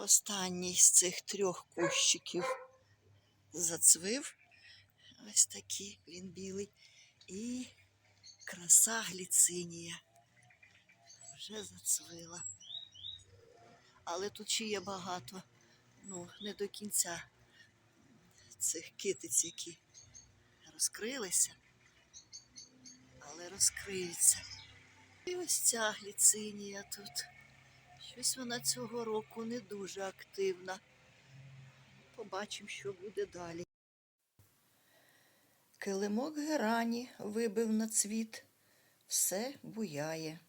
Останній з цих трьох кущиків зацвив. Ось такий він білий. І краса гліцинія вже зацвила. Але тут ще є багато, ну, не до кінця цих китиць, які розкрилися, але розкриються. І ось ця гліцинія тут. Щось вона цього року не дуже активна. Побачимо, що буде далі. Килимок герані вибив на цвіт, все буяє.